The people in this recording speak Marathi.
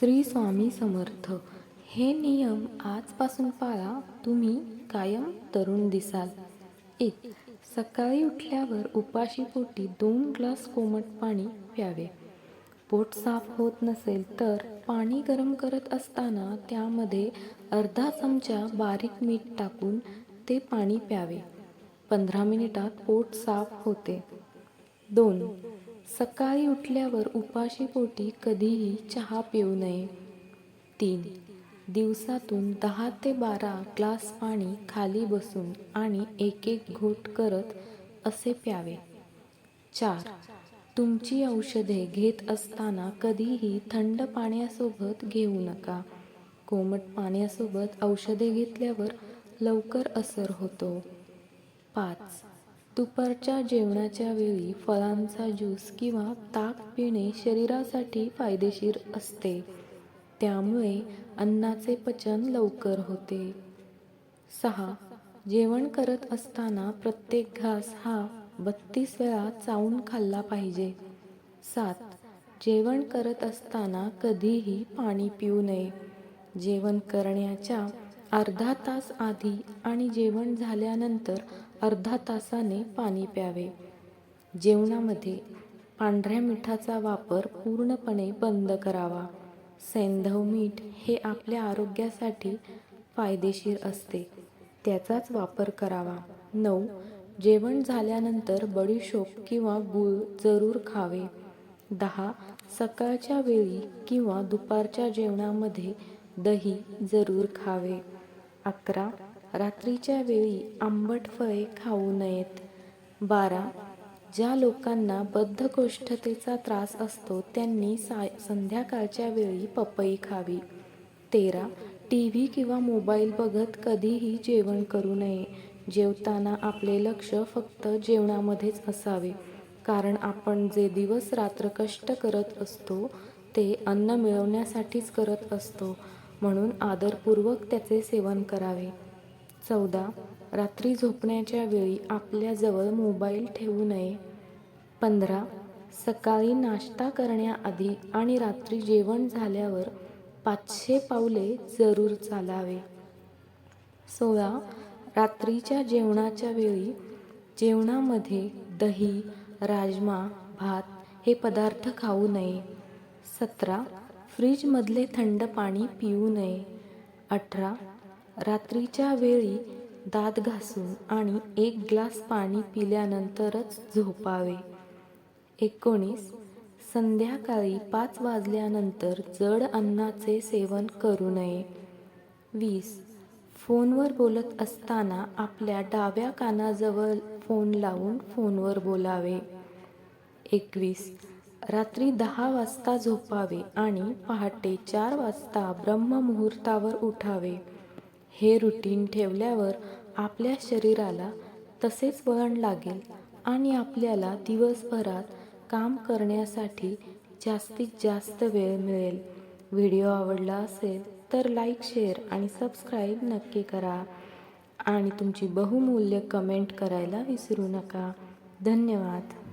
श्री स्वामी समर्थ हे नियम आजपासून पाळा तुम्ही कायम तरुण दिसाल. एक सकाळी उठल्यावर उपाशी पोटी दोन ग्लास कोमट पाणी प्यावे. पोट साफ होत नसेल तर पाणी गरम करत असताना त्यामध्ये अर्धा चमचा बारीक मीठ टाकून ते पाणी प्यावे. पंधरा मिनिटात पोट साफ होते. दोन सकाळी उठल्यावर उपाशी पोटी कधीही चहा पिऊ नये. तीन. दिवसातून दहा ते बारा ग्लास पाणी खाली बसून आणि एक एक घोट करत असे प्यावे. चार. तुमची औषधे घेत असताना कधीही थंड पाण्यासोबत घेऊ नका. कोमट पाण्यासोबत औषधे घेतल्यावर लवकर असर होतो. पाच. दुपारच्या जेवणाच्या वेळी फळांचा ज्यूस किंवा ताक पिणे शरीरासाठी फायदेशीर असते. त्यामुळे अन्नाचे पचन लवकर होते. सहा. जेवण करत असताना प्रत्येक घास हा बत्तीस वेळा चावून खाल्ला पाहिजे. सात. जेवण करत असताना कधीही पाणी पिऊ नये. जेवण करण्याच्या अर्धा तास आधी आणि जेवण झाल्यानंतर अर्धा तासाने पाणी प्यावे. जेवणामध्ये पांढऱ्या मिठाचा वापर पूर्णपणे बंद करावा. सैंधव मीठ हे आपल्या आरोग्यासाठी फायदेशीर असते. त्याचाच वापर करावा. नऊ. जेवण झाल्यानंतर बडीशोप किंवा गूळ जरूर खावे. दहा. सकाळच्या वेळी किंवा दुपारच्या जेवणामध्ये दही जरूर खावे. अकरा. रात्रीच्या वेळी आंबट फळे खाऊ नयेत. बारा. ज्या लोकांना बद्धकोष्ठतेचा त्रास असतो त्यांनी सा संध्याकाळच्या वेळी पपई खावी. तेरा. टी व्ही किंवा मोबाईल बघत कधीही जेवण करू नये. जेवताना आपले लक्ष फक्त जेवणामध्येच असावे. कारण आपण जे दिवस रात्र कष्ट करत असतो ते अन्न मिळवण्यासाठीच करत असतो. म्हणून आदरपूर्वक त्याचे सेवन करावे. चौदा. रात्री झोपण्याच्या वेळी आपल्याजवळ मोबाईल ठेवू नये. पंधरा. सकाळी नाश्ता करण्याआधी आणि रात्री जेवण झाल्यावर पाचशे पावले जरूर चालावे. सोळा. रात्रीच्या जेवणाच्या वेळी जेवणामध्ये दही राजमा भात हे पदार्थ खाऊ नये. सतरा. फ्रीजमधले थंड पाणी पिऊ नये. अठरा. रात्रीच्या वेळी दात घासून आणि एक ग्लास पाणी पिल्यानंतरच झोपावे. एकोणीस. संध्याकाळी पाच वाजल्यानंतर जड अन्नाचे सेवन करू नये. वीस. फोनवर बोलत असताना आपल्या डाव्या कानाजवळ फोन लावून फोनवर बोलावे. एकवीस. रात्री दहा वाजता झोपावे आणि पहाटे चार वाजता ब्रह्ममुहूर्तावर उठावे. हे रुटीन ठेवल्यावर आपल्या शरीराला तसेच वळण लागेल आणि आपल्याला दिवसभरात काम करण्यासाठी जास्तीत जास्त वेळ मिळेल. व्हिडिओ आवडला असेल तर लाईक शेअर आणि सबस्क्राईब नक्की करा. आणि तुमची बहुमूल्य कमेंट करायला विसरू नका. धन्यवाद.